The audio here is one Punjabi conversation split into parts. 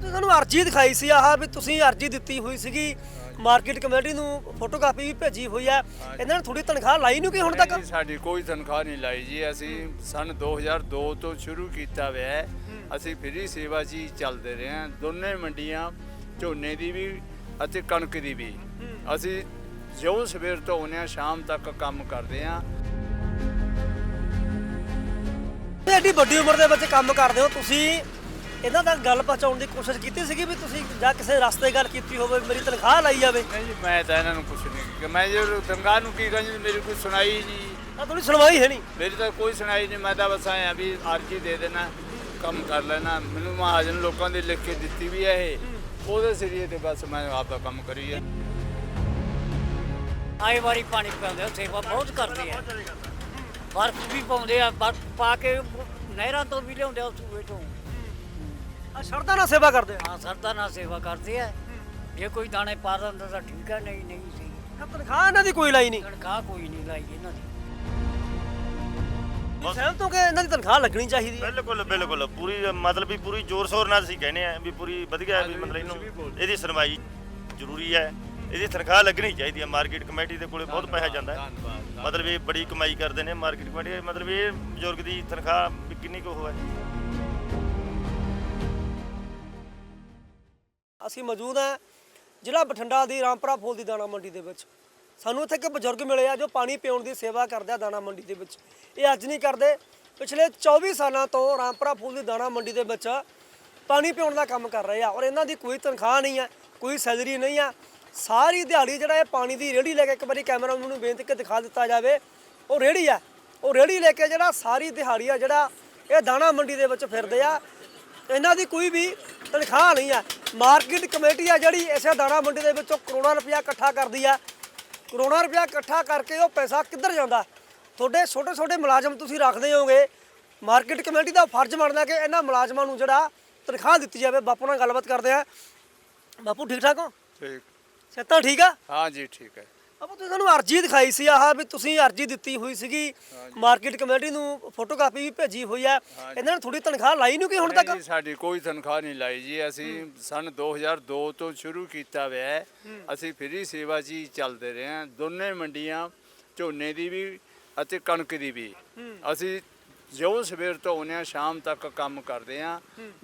ਤੁਸੀਂ ਸਾਨੂੰ ਅਰਜੀ ਦਿਖਾਈ ਸੀ ਆਹ ਵੀ ਤੁਸੀਂ ਅਰਜੀ ਦਿੱਤੀ ਹੋਈ ਸੀਗੀ। ਮਾਰਕੀਟ ਕਮੇਟੀ ਨੂੰ ਫੋਟੋਕਾਪੀ ਵੀ ਭੇਜੀ ਹੋਈ ਆ ਇਹਨਾਂ ਨੇ ਥੋੜੀ ਤਨਖਾਹ ਲਾਈ ਨਹੀਂ ਕਿ ਹੁਣ ਤੱਕ? ਨਹੀਂ, ਸਾਡੀ ਕੋਈ ਤਨਖਾਹ ਨਹੀਂ ਲਾਈ ਜੀ। ਅਸੀਂ ਸਨ 2002 ਤੋਂ ਸ਼ੁਰੂ ਕੀਤਾ ਹੋਇਆ ਹੈ। ਅਸੀਂ ਫ੍ਰੀ ਸੇਵਾ 'ਚ ਹੀ ਚੱਲਦੇ ਰਹੇ ਹਾਂ। ਦੋਨੇ ਮੰਡੀਆਂ ਝੋਨੇ ਦੀ ਵੀ ਅਤੇ ਕਣਕ ਦੀ ਵੀ। ਅਸੀਂ ਜਿਉਂ ਸਵੇਰ ਤੋਂ ਆਉਂਦੇ ਹਾਂ ਸ਼ਾਮ ਤੱਕ ਕੰਮ ਕਰਦੇ ਹਾਂ। ਤੇ ਐਡੀ ਵੱਡੀ ਉਮਰ ਦੇ ਵਿੱਚ ਕੰਮ ਕਰਦੇ ਹੋ। ਤੁਸੀਂ ਇਹਨਾਂ ਤੱਕ ਗੱਲ ਪਹੁੰਚਾਉਣ ਦੀ ਕੋਸ਼ਿਸ਼ ਕੀਤੀ ਸੀਗੀ ਵੀ ਤੁਸੀਂ ਜਾਂ ਕਿਸੇ ਰਸਤੇ ਗੱਲ ਕੀਤੀ ਹੋਵੇ ਮੇਰੀ ਤਨਖਾਹ ਲਾਈ ਜਾਵੇ। ਨਹੀਂ ਜੀ ਮੈਂ ਤਾਂ ਇਹਨਾਂ ਨੂੰ ਕੁਝ ਨਹੀਂ ਕਿ ਮੈਂ ਜੇ ਤਨਖਾਹ ਨੂੰ ਕੀ ਕਹਾਂ ਜੀ ਮੇਰੀ ਕੋਈ ਸੁਣਾਈ ਹੀ ਨਹੀਂ। ਤਾਂ ਥੋੜੀ ਸੁਣਵਾਈ ਹੈ ਨਹੀਂ। ਮੇਰੀ ਤਾਂ ਕੋਈ ਸੁਣਾਈ ਨਹੀਂ ਮੈਂ ਤਾਂ ਬਸ ਆਇਆ ਵੀ ਅਰਜੀ ਦੇ ਦੇਣਾ ਕੰਮ ਕਰ ਲੈਣਾ। ਮੈਨੂੰ ਮਹਾਜਨ ਲੋਕਾਂ ਦੀ ਲਿਖ ਕੇ ਦਿੱਤੀ ਵੀ ਹੈ ਇਹ। ਉਹਦੇ ਸਿਰੀਏ ਤੇ ਬਸ ਮੈਂ ਆਪਦਾ ਕੰਮ ਕਰੀ ਹੈ ਆਏ ਵਾਰੀ ਪਾਣੀ ਪਿਆਉਂਦੇ ਆ ਸੇਵਾ ਬਹੁਤ ਕਰਦੇ ਆ। ਬਰਫ਼ ਵੀ ਪਾਉਂਦੇ ਆ ਬਰਫ਼ ਪਾ ਕੇ ਨਹਿਰਾਂ ਤੋਂ ਵੀ ਲਿਆਉਂਦੇ ਆ ਸੂਏ ਤੋਂ। ਆ ਸ਼ਰਧਾ ਨਾਲ ਸੇਵਾ ਕਰਦੇ ਆ। ਹਾਂ ਸਰਦਾ ਨਾਲ ਸੇਵਾ ਕਰਦੇ ਆ। ਜੇ ਕੋਈ ਦਾਣੇ ਪਾ ਦਿੰਦਾ ਤਾਂ ਠੀਕ ਹੈ ਨਹੀਂ ਨਹੀਂ ਸੀ। ਤਾਂ ਤਨਖਾਹ ਇਹਨਾਂ ਦੀ ਕੋਈ ਲਾਈ ਨਹੀਂ। ਤਨਖਾਹ ਕੋਈ ਨਹੀਂ ਲਾਈ ਇਹਨਾਂ ਦੀ। ਸਹਿਮਤ ਹੋ ਕਿ ਇਹਨਾਂ ਦੀ ਤਨਖਾਹ ਲੱਗਣੀ ਚਾਹੀਦੀ ਹੈ ਬਿਲਕੁਲ ਬਿਲਕੁਲ। ਪੂਰੀ ਮਤਲਬ ਵੀ ਪੂਰੀ ਜ਼ੋਰ ਸ਼ੋਰ ਨਾਲ ਅਸੀਂ ਕਹਿੰਦੇ ਆ ਵੀ ਪੂਰੀ ਵਧੀਆ ਵੀ ਮਤਲਬ ਇਹਨੂੰ ਇਹਦੀ ਸੁਣਵਾਈ ਜ਼ਰੂਰੀ ਹੈ। ਇਹਦੀ ਤਨਖਾਹ ਲੱਗਣੀ ਚਾਹੀਦੀ ਹੈ ਮਾਰਕੀਟ ਕਮੇਟੀ ਦੇ ਕੋਲੇ ਬਹੁਤ ਪੈਸਾ ਜਾਂਦਾ ਹੈ। ਮਤਲਬ ਇਹ ਬੜੀ ਕਮਾਈ ਕਰਦੇ ਨੇ ਮਾਰਕੀਟ ਕਮੇਟੀ। ਮਤਲਬ ਇਹ ਬਜ਼ੁਰਗ ਦੀ ਤਨਖਾਹ ਵੀ ਕਿੰਨੀ ਕੁ ਹੋਵੇ ਅਸੀਂ ਮੌਜੂਦ ਹਾਂ ਜ਼ਿਲ੍ਹਾ ਬਠਿੰਡਾ ਦੀ ਰਾਮਪੁਰਾ ਫੁੱਲ ਦੀ ਦਾਣਾ ਮੰਡੀ ਦੇ ਵਿੱਚ। ਸਾਨੂੰ ਇੱਥੇ ਇੱਕ ਬਜ਼ੁਰਗ ਮਿਲੇ ਆ ਜੋ ਪਾਣੀ ਪਿਉਣ ਦੀ ਸੇਵਾ ਕਰਦੇ ਆ ਦਾਣਾ ਮੰਡੀ ਦੇ ਵਿੱਚ। ਇਹ ਅੱਜ ਨਹੀਂ ਕਰਦੇ, ਪਿਛਲੇ 24 ਸਾਲਾਂ ਤੋਂ ਰਾਮਪੁਰਾ ਫੁੱਲ ਦੀ ਦਾਣਾ ਮੰਡੀ ਦੇ ਵਿੱਚ ਪਾਣੀ ਪਿਉਣ ਦਾ ਕੰਮ ਕਰ ਰਹੇ ਆ ਔਰ ਇਹਨਾਂ ਦੀ ਕੋਈ ਤਨਖਾਹ ਨਹੀਂ ਹੈ ਕੋਈ ਸੈਲਰੀ ਨਹੀਂ ਆ। ਸਾਰੀ ਦਿਹਾੜੀ ਜਿਹੜਾ ਇਹ ਪਾਣੀ ਦੀ ਰੇੜੀ ਲੈ ਕੇ ਇੱਕ ਵਾਰੀ ਕੈਮਰਾਮੈਨ ਨੂੰ ਬੇਨਤੀ ਕਿ ਦਿਖਾ ਦਿੱਤਾ ਜਾਵੇ, ਉਹ ਰੇੜੀ ਆ। ਉਹ ਰੇੜੀ ਲੈ ਕੇ ਜਿਹੜਾ ਸਾਰੀ ਦਿਹਾੜੀ ਆ ਜਿਹੜਾ ਇਹ ਦਾਣਾ ਮੰਡੀ ਦੇ ਵਿੱਚ ਫਿਰਦੇ ਆ। ਇਹਨਾਂ ਦੀ ਕੋਈ ਵੀ ਤਨਖਾਹ ਨਹੀਂ ਆ। ਮਾਰਕੀਟ ਕਮੇਟੀ ਆ ਜਿਹੜੀ ਇਸੇ ਦਾਣਾ ਮੰਡੀ ਦੇ ਵਿੱਚੋਂ ਕਰੋੜਾਂ ਰੁਪਇਆ ਇਕੱਠਾ ਕਰਦੀ ਆ। ਕਰੋੜਾਂ ਰੁਪਇਆ ਇਕੱਠਾ ਕਰਕੇ ਉਹ ਪੈਸਾ ਕਿੱਧਰ ਜਾਂਦਾ? ਤੁਹਾਡੇ ਛੋਟੇ ਛੋਟੇ ਮੁਲਾਜ਼ਮ ਤੁਸੀਂ ਰੱਖਦੇ ਹੋਗੇ ਮਾਰਕੀਟ ਕਮੇਟੀ ਦਾ ਫਰਜ਼ ਬਣਦਾ ਕਿ ਇਹਨਾਂ ਮੁਲਾਜ਼ਮਾਂ ਨੂੰ ਜਿਹੜਾ ਤਨਖਾਹ ਦਿੱਤੀ ਜਾਵੇ। ਬਾਪੂ ਨਾਲ ਗੱਲਬਾਤ ਕਰਦੇ ਆ। ਬਾਪੂ ਠੀਕ ਠਾਕ ਹੋ? ਠੀਕ। ਸਿਹਤਾਂ ਠੀਕ ਆ? ਹਾਂ ਜੀ ਠੀਕ ਹੈ। ਬਾਪੂ ਤੁਸੀਂ ਸਾਨੂੰ ਅਰਜੀ ਦਿਖਾਈ ਸੀ ਆਹ ਵੀ ਤੁਸੀਂ ਅਰਜੀ ਦਿੱਤੀ ਹੋਈ ਸੀਗੀ। ਮਾਰਕੀਟ ਕਮੇਟੀ ਨੂੰ ਫੋਟੋਕਾਪੀ ਵੀ ਭੇਜੀ ਹੋਈ ਆ ਇਹਨਾਂ ਨੇ ਥੋੜੀ ਤਨਖਾਹ ਲਾਈ ਨਹੀਂ ਕਿ ਹੁਣ ਤੱਕ? ਨਹੀਂ ਸਾਡੀ ਕੋਈ ਤਨਖਾਹ ਨਹੀਂ ਲਾਈ ਜੀ। ਅਸੀਂ ਸਨ 2002 ਤੋਂ ਸ਼ੁਰੂ ਕੀਤਾ ਹੋਇਆ ਹੈ। ਅਸੀਂ ਫ੍ਰੀ ਸੇਵਾ 'ਚ ਹੀ ਚੱਲਦੇ ਰਹੇ ਹਾਂ। ਦੋਨੇ ਮੰਡੀਆਂ ਝੋਨੇ ਦੀ ਵੀ ਅਤੇ ਕਣਕ ਦੀ ਵੀ। ਅਸੀਂ ਜਿਉਂ ਸਵੇਰ ਤੋਂ ਆਉਂਦੇ ਹਾਂ ਸ਼ਾਮ ਤੱਕ ਕੰਮ ਕਰਦੇ ਹਾਂ।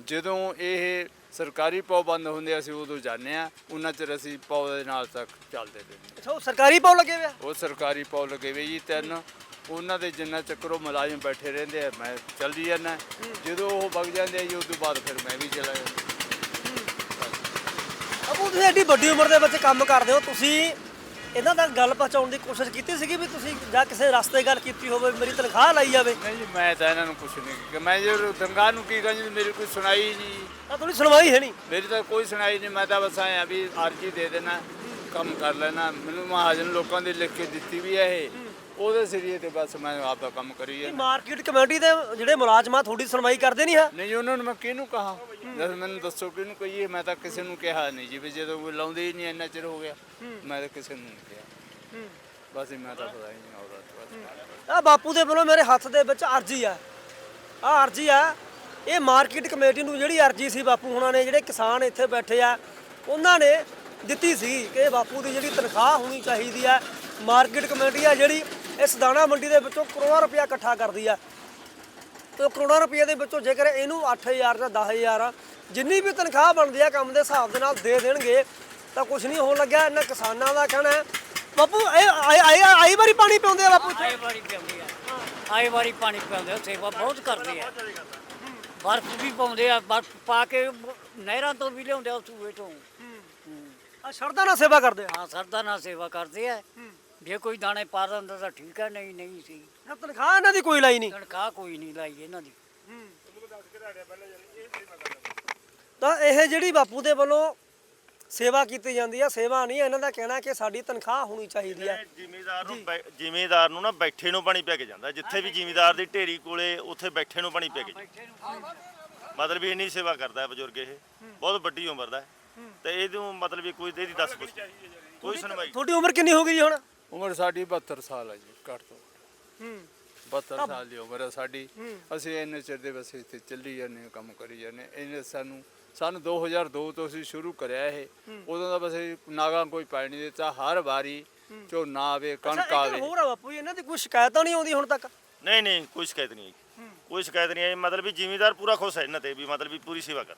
ਜਦੋਂ ਇਹ ਸਰਕਾਰੀ ਪੌ ਬੰਦ ਹੁੰਦੇ ਅਸੀਂ ਉਦੋਂ ਜਾਂਦੇ ਹਾਂ। ਉਹਨਾਂ ਚਿਰ ਅਸੀਂ ਪੌ ਦੇ ਨਾਲ ਤੱਕ ਚੱਲਦੇ ਰਹੇ ਅੱਛਾ ਉਹ ਸਰਕਾਰੀ ਪਾਉ ਲੱਗੇ ਹੋਇਆ ਉਹ ਸਰਕਾਰੀ ਪੌ ਲੱਗੇ ਹੋਏ ਜੀ ਤਿੰਨ। ਉਹਨਾਂ ਦੇ ਜਿੰਨਾ ਚੱਕਰੋਂ ਮੁਲਾਜ਼ਮ ਬੈਠੇ ਰਹਿੰਦੇ ਆ ਮੈਂ ਚੱਲਦੀ ਜਾਂਦਾ। ਜਦੋਂ ਉਹ ਵਗ ਜਾਂਦੇ ਆ ਜੀ ਉਦੋਂ ਬਾਅਦ ਫਿਰ ਮੈਂ ਵੀ ਚਲਾ ਜਾਂਦਾ। ਅਬੂ ਤੁਸੀਂ ਐਡੀ ਵੱਡੀ ਉਮਰ ਦੇ ਵਿੱਚ ਕੰਮ ਕਰਦੇ ਹੋ। ਤੁਸੀਂ ਇਹਨਾਂ ਤੱਕ ਗੱਲ ਪਹੁੰਚਾਉਣ ਦੀ ਕੋਸ਼ਿਸ਼ ਕੀਤੀ ਸੀਗੀ ਵੀ ਤੁਸੀਂ ਜਾਂ ਕਿਸੇ ਰਸਤੇ ਗੱਲ ਕੀਤੀ ਹੋਵੇ ਮੇਰੀ ਤਨਖਾਹ ਲਾਈ ਜਾਵੇ। ਨਹੀਂ ਜੀ ਮੈਂ ਤਾਂ ਇਹਨਾਂ ਨੂੰ ਕੁਝ ਨਹੀਂ ਕਿ ਮੈਂ ਜੇ ਤਨਖਾਹ ਨੂੰ ਕੀ ਕਹਾਂ ਜੀ ਮੇਰੀ ਕੋਈ ਸੁਣਾਈ ਨਹੀਂ ਤਾਂ ਥੋੜੀ ਸੁਣਵਾਈ ਹੈ ਨਹੀਂ। ਮੇਰੀ ਤਾਂ ਕੋਈ ਸੁਣਾਈ ਨਹੀਂ ਮੈਂ ਤਾਂ ਬਸ ਆਇਆ ਵੀ ਅਰਜੀ ਦੇ ਦੇਣਾ ਕੰਮ ਕਰ ਲੈਣਾ। ਮੈਨੂੰ ਮਹਾਜਨ ਲੋਕਾਂ ਦੀ ਲਿਖ ਕੇ ਦਿੱਤੀ ਵੀ ਹੈ ਇਹ। ਉਹਦੇ ਸਿਰੀਏ ਤੇ ਬਸ ਮੈਂ ਆਪਦਾ ਕੰਮ ਕਰੀ ਜਾਂਦਾ। ਮਾਰਕੀਟ ਕਮੇਟੀ ਦੇ ਜਿਹੜੇ ਮੁਲਾਜ਼ਮਾਂ ਥੋੜੀ ਸੁਣਵਾਈ ਕਰਦੇ ਨਹੀਂ ਹੈ ਨਹੀਂ ਜੀ, ਉਹਨਾਂ ਨੂੰ ਮੈਂ ਕਿਹਨੂੰ ਕਹਾ? ਜਦ ਮੈਨੂੰ ਦੱਸੋ ਕਿਹਨੂੰ ਕਹੀਏ ਮੈਂ ਤਾਂ ਕਿਸੇ ਨੂੰ ਕਿਹਾ ਨਹੀਂ ਜੀ ਵੀ ਜਦੋਂ ਕੋਈ ਲਾਉਂਦੇ ਹੀ ਨਹੀਂ ਇੰਨਾ ਚਿਰ ਹੋ ਗਿਆ। ਮੈਂ ਤਾਂ ਕਿਸੇ ਨੂੰ ਨਹੀਂ ਕਿਹਾ। ਬਸ ਜੀ, ਮੈਂ ਤਾਂ ਪਤਾ ਹੀ ਨਹੀਂ ਔਰਤ ਬਸ ਆ ਬਾਪੂ ਦੇ ਵੱਲੋਂ ਮੇਰੇ ਹੱਥ ਦੇ ਵਿੱਚ ਅਰਜੀ ਆ। ਆ ਅਰਜੀ ਆ ਇਹ ਮਾਰਕੀਟ ਕਮੇਟੀ ਨੂੰ ਜਿਹੜੀ ਅਰਜੀ ਸੀ ਬਾਪੂ ਹੁਣਾਂ ਨੇ ਜਿਹੜੇ ਕਿਸਾਨ ਇੱਥੇ ਬੈਠੇ ਆ ਉਹਨਾਂ ਨੇ ਦਿੱਤੀ ਸੀ ਕਿ ਬਾਪੂ ਦੀ ਜਿਹੜੀ ਤਨਖਾਹ ਹੋਣੀ ਚਾਹੀਦੀ ਆ ਮਾਰਕੀਟ ਕਮੇਟੀ ਆ ਜਿਹੜੀ ਇਸ ਦਾਣਾ ਮੰਡੀ ਦੇ ਵਿੱਚੋਂ ਕਰੋੜਾਂ ਰੁਪਇਆ ਇਕੱਠਾ ਕਰਦੀ ਆ। ਤੇ ਕਰੋੜਾਂ ਰੁਪਏ ਦੇ ਵਿੱਚੋਂ ਜੇਕਰ ਇਹਨੂੰ 8000 ਜਾਂ 10000 ਜਿੰਨੀ ਵੀ ਤਨਖਾਹ ਬਣਦੀ ਆ ਕੰਮ ਦੇ ਹਿਸਾਬ ਦੇ ਨਾਲ ਦੇ ਦੇਣਗੇ ਤਾਂ ਕੁਝ ਨਹੀਂ ਹੋਣ ਲੱਗਿਆ। ਇਹਨਾਂ ਕਿਸਾਨਾਂ ਦਾ ਕਹਿਣਾ ਹੈ ਬਾਪੂ ਇਹ ਆਈ ਆਈ ਆਈ ਵਾਰੀ ਪਾਣੀ ਪਿਉਂਦੇ ਆ ਬਾਪੂ? ਆਏ ਵਾਰੀ ਪਿਆਉਂਦੇ ਆ। ਆਏ ਵਾਰੀ ਪਾਣੀ ਪਿਆਉਂਦੇ ਆ ਸੇਵਾ ਬਹੁਤ ਕਰਦੇ ਆ। ਬਰਫ਼ ਵੀ ਪਾਉਂਦੇ ਆ ਬਰਫ਼ ਪਾ ਕੇ ਨਹਿਰਾਂ ਤੋਂ ਵੀ ਲਿਆਉਂਦੇ ਆ ਸੂਏ ਤੋਂ। ਆ ਸ਼ਰਧਾ ਨਾਲ ਸੇਵਾ ਕਰਦੇ ਆ। ਹਾਂ ਸਰਦਾ ਨਾਲ ਸੇਵਾ ਕਰਦੇ ਆ। ਜੇ ਕੋਈ ਦਾਣੇ ਪਾ ਦਿੰਦਾ ਤਾਂ ਠੀਕ ਹੈ ਨਹੀਂ ਨਹੀਂ ਸੀ। ਤਨਖਾਹ ਇਹਨਾਂ ਦੀ ਕੋਈ ਲਾਈ ਨਹੀਂ। ਤਨਖਾਹ ਕੋਈ ਨਹੀਂ ਲਾਈ ਇਹਨਾਂ ਦੀ। ਤਾਂ ਇਹ ਜਿਹੜੀ ਬਾਪੂ ਦੇ ਵੱਲੋਂ ਸੇਵਾ ਕੀਤੀ ਜਾਂਦੀ ਆ ਸੇਵਾ ਨਹੀਂ ਇਹਨਾਂ ਦਾ ਕਹਿਣਾ ਕਿ ਸਾਡੀ ਤਨਖਾਹ ਹੋਣੀ ਚਾਹੀਦੀ ਆ। ਜ਼ਿਮੀਦਾਰ ਨੂੰ ਬੈ- ਜ਼ਿਮੀਦਾਰ ਨੂੰ ਨਾ ਬੈਠੇ ਨੂੰ ਪਾਣੀ ਪੈ ਕੇ ਜਾਂਦਾ। ਜਿੱਥੇ ਵੀ ਜ਼ਿਮੀਦਾਰ ਦੀ ਢੇਰੀ ਕੋਲੇ ਉੱਥੇ ਬੈਠੇ ਨੂੰ ਪਾਣੀ ਪੈ ਕੇ ਜਾਂਦਾ। ਮਤਲਬ ਵੀ ਇੰਨੀ ਸੇਵਾ ਕਰਦਾ ਹੈ ਬਜ਼ੁਰਗ ਇਹ। ਬਹੁਤ ਵੱਡੀ ਉਮਰ ਦਾ ਹੈ। ਤੇ ਇਹਨੂੰ ਮਤਲਬ ਵੀ ਕੋਈ ਇਹਦੀ ਦੱਸ ਪੁੱਛ ਕੋਈ ਸੁਣਵਾਈ ਤੁਹਾਡੀ ਉਮਰ ਕਿੰਨੀ ਹੋ ਗਈ ਜੀ ਹੁਣ? ਉਮਰ ਸਾਡੀ 72 ਸਾਲ ਹੈ ਜੀ ਘੱਟ ਤੋਂ ਹੂੰ। 72 ਸਾਲ ਦੀ ਉਮਰ ਹੈ ਸਾਡੀ। ਅਸੀਂ ਇੰਨੇ ਚਿਰ ਦੇ ਬਸ ਇੱਥੇ ਚੱਲੀ ਜਾਂਦੇ ਹਾਂ, ਕੰਮ ਕਰੀ ਜਾਂਦੇ ਹਾਂ। ਇਹਨੇ ਸਾਨੂੰ ਸਨ 2002 ਤੋਂ ਅਸੀਂ ਸ਼ੁਰੂ ਕਰਿਆ ਇਹ। ਉਦੋਂ ਦਾ ਬਸ ਇਹ ਨਾਗਾ ਕੋਈ ਪਾਈ ਨਹੀਂ ਦਿੱਤਾ ਹਰ ਵਾਰੀ ਝੋਨਾ ਆਵੇ ਕਣਕ ਅੱਛਾ ਆਵੇ। ਹੋਰ ਆ ਬਾਪੂ ਜੀ ਇਹਨਾਂ ਦੀ ਕੋਈ ਸ਼ਿਕਾਇਤਾਂ ਨਹੀਂ ਆਉਂਦੀ ਹੁਣ ਤੱਕ? ਨਹੀਂ ਨਹੀਂ ਕੋਈ ਸ਼ਿਕਾਇਤ ਨਹੀਂ ਆਈ। ਕੋਈ ਸ਼ਿਕਾਇਤ ਨਹੀਂ ਆਈ ਮਤਲਬ ਵੀ ਜ਼ਿਮੀਦਾਰ ਪੂਰਾ ਖੁਸ਼ ਹੈ ਇਹਨਾਂ ਤੇ ਵੀ ਮਤਲਬ ਵੀ ਪੂਰੀ ਸੇਵਾ ਕਰ।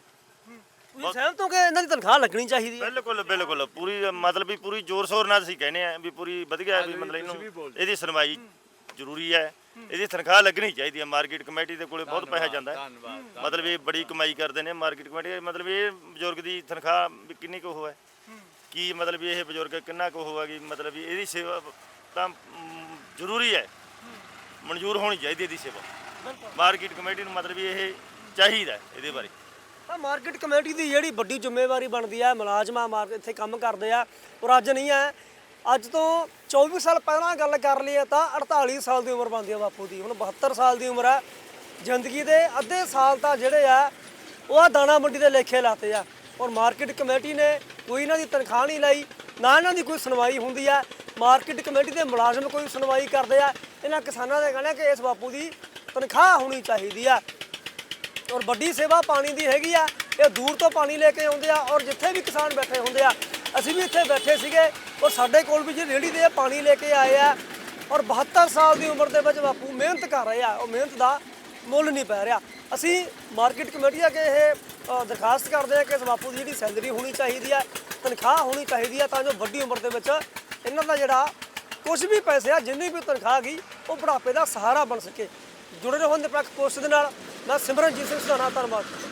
ਤੁਸੀਂ ਸਹਿਮਤ ਹੋ ਕਿ ਇਹਨਾਂ ਦੀ ਤਨਖਾਹ ਲੱਗਣੀ ਚਾਹੀਦੀ ਹੈ? ਬਿਲਕੁਲ ਬਿਲਕੁਲ। ਪੂਰੀ ਮਤਲਬ ਵੀ ਪੂਰੀ ਜ਼ੋਰ ਸ਼ੋਰ ਨਾਲ ਅਸੀਂ ਕਹਿੰਦੇ ਆ ਵੀ ਪੂਰੀ ਵਧੀਆ ਵੀ ਮਤਲਬ ਇਹਨੂੰ। ਇਹਦੀ ਸੁਣਵਾਈ ਜ਼ਰੂਰੀ ਹੈ। ਇਹਦੀ ਤਨਖਾਹ ਲੱਗਣੀ ਚਾਹੀਦੀ ਹੈ। ਮਾਰਕੀਟ ਕਮੇਟੀ ਦੇ ਕੋਲੇ ਬਹੁਤ ਪੈਸਾ ਜਾਂਦਾ ਹੈ। ਧੰਨਵਾਦ ਮਤਲਬ ਇਹ ਬੜੀ ਕਮਾਈ ਕਰਦੇ ਨੇ ਮਾਰਕੀਟ ਕਮੇਟੀ ਮਤਲਬ ਇਹ ਬਜ਼ੁਰਗ ਦੀ ਤਨਖਾਹ ਵੀ ਕਿੰਨੀ ਕੁ ਉਹ ਹੈ? ਕੀ ਮਤਲਬ ਵੀ ਇਹ ਬਜ਼ੁਰਗ ਕਿੰਨਾ ਕੁ ਹੋਵੇਗੀ ਮਤਲਬ ਵੀ ਇਹਦੀ ਸੇਵਾ ਤਾਂ ਜ਼ਰੂਰੀ ਹੈ। ਮਨਜ਼ੂਰ ਹੋਣੀ ਚਾਹੀਦੀ ਇਹਦੀ ਸੇਵਾ। ਮਾਰਕੀਟ ਕਮੇਟੀ ਨੂੰ ਮਤਲਬ ਵੀ ਇਹ ਚਾਹੀਦਾ ਹੈ ਇਹਦੇ ਬਾਰੇ। ਤਾਂ ਮਾਰਕੀਟ ਕਮੇਟੀ ਦੀ ਜਿਹੜੀ ਵੱਡੀ ਜ਼ਿੰਮੇਵਾਰੀ ਬਣਦੀ ਹੈ ਮੁਲਾਜ਼ਮਾਂ ਮਾਰ ਇੱਥੇ ਕੰਮ ਕਰਦੇ ਆ, ਔਰ ਅੱਜ ਨਹੀਂ ਹੈ। ਅੱਜ ਤੋਂ 24 ਸਾਲ ਪਹਿਲਾਂ ਗੱਲ ਕਰ ਲਈਏ ਤਾਂ 48 ਸਾਲ ਦੀ ਉਮਰ ਬਣਦੀ ਹੈ ਬਾਪੂ ਦੀ ਹੁਣ 72 ਸਾਲ ਦੀ ਉਮਰ ਹੈ ਜ਼ਿੰਦਗੀ ਦੇ ਅੱਧੇ ਸਾਲ ਤਾਂ ਜਿਹੜੇ ਆ, ਉਹ ਆ ਦਾਣਾ ਮੰਡੀ ਦੇ ਲੇਖੇ ਲਾਤੇ ਆ। ਔਰ ਮਾਰਕੀਟ ਕਮੇਟੀ ਨੇ ਕੋਈ ਇਹਨਾਂ ਦੀ ਤਨਖਾਹ ਨਹੀਂ ਲਈ, ਨਾ ਇਹਨਾਂ ਦੀ ਕੋਈ ਸੁਣਵਾਈ ਹੁੰਦੀ ਆ। ਮਾਰਕੀਟ ਕਮੇਟੀ ਦੇ ਮੁਲਾਜ਼ਮ ਕੋਈ ਸੁਣਵਾਈ ਕਰਦੇ ਆ। ਇਹਨਾਂ ਕਿਸਾਨਾਂ ਦੇ ਕਹਿੰਦੇ ਕਿ ਇਸ ਬਾਪੂ ਦੀ ਤਨਖਾਹ ਹੋਣੀ ਚਾਹੀਦੀ ਆ। ਔਰ ਵੱਡੀ ਸੇਵਾ ਪਾਣੀ ਦੀ ਹੈਗੀ ਆ, ਇਹ ਦੂਰ ਤੋਂ ਪਾਣੀ ਲੈ ਕੇ ਆਉਂਦੇ ਆ ਔਰ ਜਿੱਥੇ ਵੀ ਕਿਸਾਨ ਬੈਠੇ ਹੁੰਦੇ ਆ, ਅਸੀਂ ਵੀ ਇੱਥੇ ਬੈਠੇ ਸੀਗੇ ਔਰ ਸਾਡੇ ਕੋਲ ਵੀ ਜਿਹੜੀ ਰੇੜੀ ਦੇ ਪਾਣੀ ਲੈ ਕੇ ਆਏ ਆ ਔਰ 72 ਸਾਲ ਦੀ ਉਮਰ ਦੇ ਵਿੱਚ ਬਾਪੂ ਮਿਹਨਤ ਕਰ ਰਹੇ ਆ, ਉਹ ਮਿਹਨਤ ਦਾ ਮੁੱਲ ਨਹੀਂ ਪੈ ਰਿਹਾ। ਅਸੀਂ ਮਾਰਕੀਟ ਕਮੇਟੀ ਅੱਗੇ ਇਹ ਦਰਖਾਸਤ ਕਰਦੇ ਆ ਕਿ ਇਸ ਬਾਪੂ ਦੀ ਜਿਹੜੀ ਸੈਲਰੀ ਹੋਣੀ ਚਾਹੀਦੀ ਆ, ਤਨਖਾਹ ਹੋਣੀ ਚਾਹੀਦੀ ਆ, ਤਾਂ ਜੋ ਵੱਡੀ ਉਮਰ ਦੇ ਵਿੱਚ ਇਹਨਾਂ ਦਾ ਜਿਹੜਾ ਕੁਝ ਵੀ ਪੈਸੇ ਆ, ਜਿੰਨੀ ਵੀ ਤਨਖਾਹ ਗਈ ਉਹ ਬੁਢਾਪੇ ਦਾ ਸਹਾਰਾ ਬਣ ਸਕੇ। ਜੁੜੇ ਰਹੋ ਨਿਰਪੱਖ ਪੋਸਟ ਦੇ ਨਾਲ। ਮੈਂ ਸਿਮਰਨਜੀਤ ਸਿੰਘ ਸੁਧਾਣਾ ਧੰਨਵਾਦ।